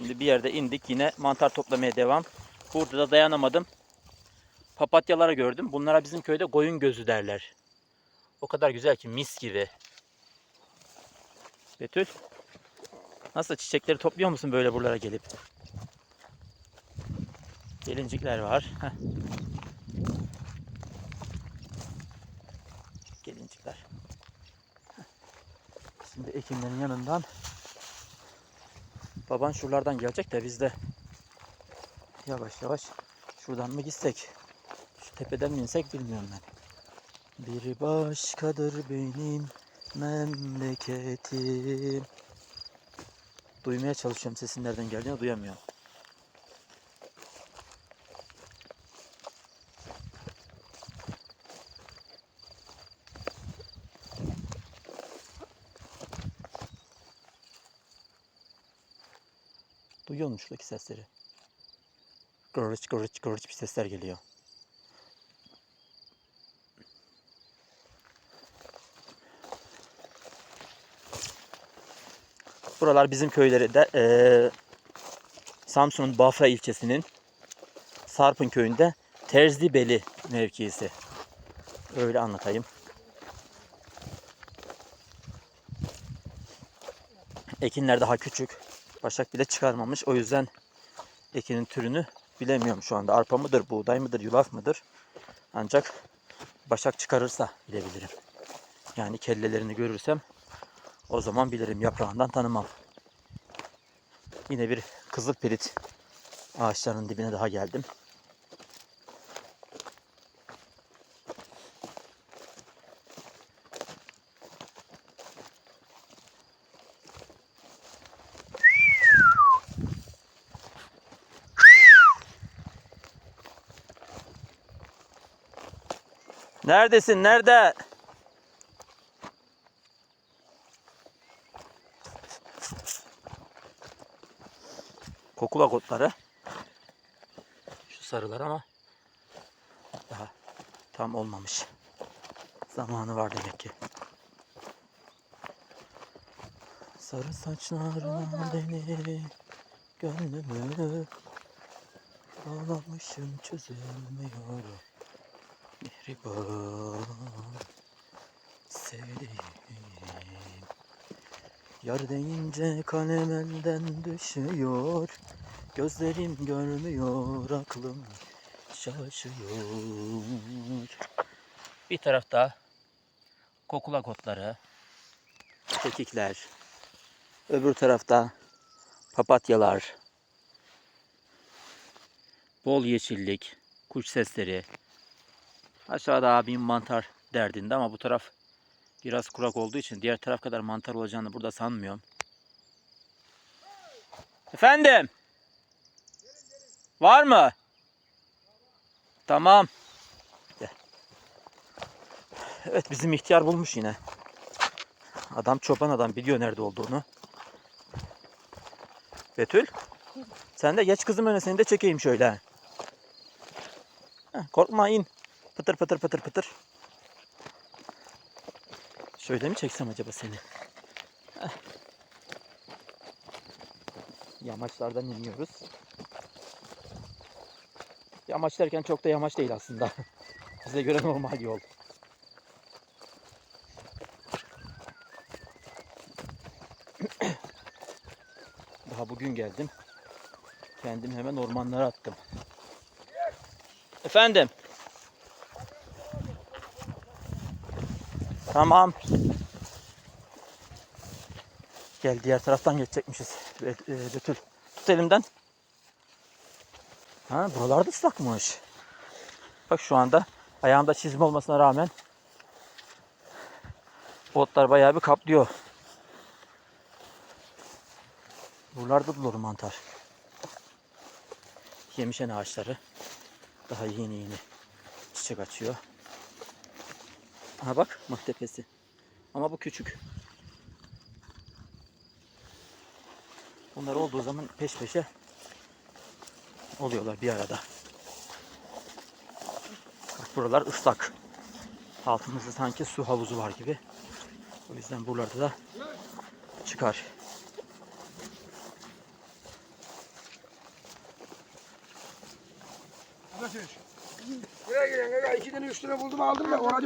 Şimdi bir yerde indik yine mantar toplamaya devam. Burada da dayanamadım. Papatyaları gördüm. Bunlara bizim köyde koyun gözü derler. O kadar güzel ki mis gibi. Betül. Nasıl çiçekleri topluyor musun böyle buralara gelip? Gelincikler var. Heh. Gelincikler. Şimdi ekinlerin yanından baban şuralardan gelecek de biz de yavaş yavaş şuradan mı gitsek? Şu tepeden mi insek bilmiyorum ben. Bir başkadır benim memleketim. Duymaya çalışıyorum sesin nereden geldiğini duyamıyorum. Duyuyor musun şuradaki sesleri? Gırıç gırıç gırıç bir sesler geliyor. Buralar bizim köyleri de eee Samsun'un Bafra ilçesinin Sarpın köyünde Terzibeli mevkisi. Öyle anlatayım. Ekinler daha küçük. Başak bile çıkarmamış. O yüzden ekinin türünü bilemiyorum şu anda. Arpa mıdır, buğday mıdır, yulaf mıdır? Ancak başak çıkarırsa bilebilirim. Yani kellelerini görürsem o zaman bilirim. Yaprağından tanımam. Yine bir kızıl perit ağaçlarının dibine daha geldim. Neredesin? Nerede? Kokula kotları. Şu sarılar ama daha tam olmamış. Zamanı var demek ki. Sarı saçlarına beni gönlümü Ağlamışım çözülmüyor Mihriban sevdiğim Yar deyince kalem elden düşüyor. Gözlerim görmüyor aklım şaşıyor. Bir tarafta kokula kotları Kekikler. Öbür tarafta papatyalar. Bol yeşillik Kuş sesleri Aşağıda abim mantar derdinde ama bu taraf biraz kurak olduğu için diğer taraf kadar mantar olacağını burada sanmıyorum. Efendim? Var mı? Tamam. Evet bizim ihtiyar bulmuş yine. Adam çoban adam biliyor nerede olduğunu. Betül. Sen de geç kızım öne seni de çekeyim şöyle. Heh, korkma in. Pıtır pıtır pıtır pıtır. Şöyle mi çeksem acaba seni? Yamaçlardan iniyoruz. Yamaç derken çok da yamaç değil aslında. Bize göre normal yol. Daha bugün geldim. Kendim hemen ormanlara attım. Efendim? Tamam. Gel diğer taraftan geçecekmişiz. E, Betül. Tut elimden. Ha buralar da ıslakmış. Bak şu anda ayağımda çizme olmasına rağmen botlar bayağı bir kaplıyor. Buralarda da mantar. Yemişen ağaçları. Daha yeni yeni çiçek açıyor. Aha bak mah tepesi. Ama bu küçük. Bunlar olduğu zaman peş peşe oluyorlar bir arada. Bak buralar ıslak. Altımızda sanki su havuzu var gibi. O yüzden buralarda da çıkar. Buraya gelen iki tane üç tane buldum aldım da ona